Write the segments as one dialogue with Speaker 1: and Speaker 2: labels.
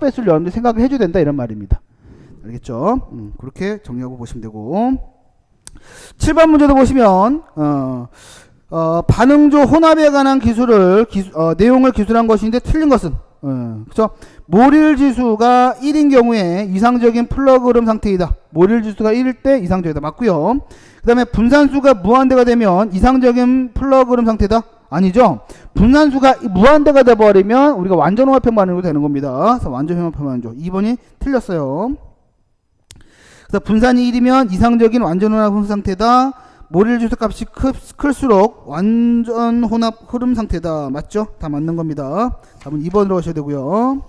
Speaker 1: 스트레스를 여러분들 생각을 해줘야 된다 이런 말입니다. 알겠죠? 음, 그렇게 정리하고 보시면 되고 7번 문제도 보시면 어, 어, 반응조 혼합에 관한 기술을 기수- 어, 내용을 기술한 것인데 틀린 것은 어, 그렇죠? 모릴 지수가 1인 경우에 이상적인 플러그름 상태이다. 모릴 지수가 1일 때 이상적이다. 맞고요. 그 다음에 분산수가 무한대가 되면 이상적인 플러그름 상태다. 아니죠. 분산수가 무한대가 돼 버리면 우리가 완전 혼합형 반응으로 되는 겁니다. 그래서 완전 혼합형 반응조. 2번이 틀렸어요. 그래서 분산이 1이면 이상적인 완전 혼합 흐름 상태다. 모릴 지수 값이 크, 클수록 완전 혼합 흐름 상태다. 맞죠? 다 맞는 겁니다. 답은 2번으로 하셔야 되고요.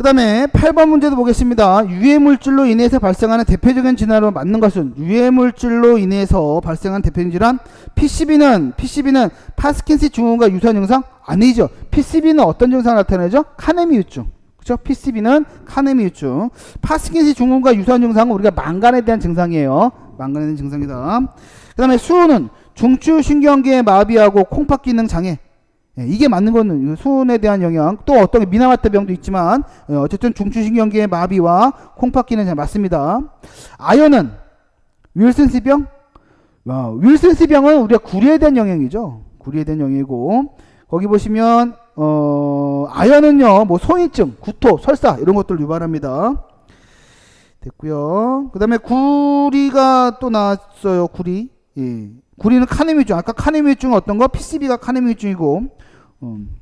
Speaker 1: 그 다음에 8번 문제도 보겠습니다. 유해물질로 인해서 발생하는 대표적인 진화로 맞는 것은 유해물질로 인해서 발생한 대표적인 질환 PCB는 PCB는 파스킨스 증후군과 유사한 증상 아니죠. PCB는 어떤 증상을 나타내죠? 카네미유증. 그렇죠? PCB는 카네미유증. 파스킨스 증후군과 유사한 증상은 우리가 망간에 대한 증상이에요. 망간에 대한 증상이다. 그 다음에 수은은 중추신경계 마비하고 콩팥 기능 장애. 예, 이게 맞는 거는 수은에 대한 영향 또 어떤 게 미나마타 병도 있지만 어, 어쨌든 중추신경계의 마비와 콩팥 기능 잘 맞습니다. 아연은 윌슨스병 어, 윌슨스병은 우리가 구리에 대한 영향이죠. 구리에 대한 영향이고 거기 보시면 어, 아연은요 뭐 소인증, 구토, 설사 이런 것들을 유발합니다. 됐고요. 그 다음에 구리가 또 나왔어요. 구리. 예. 구리는 카네미증. 아까 카네미증은 어떤 거? PCB가 카네미증이고. 음.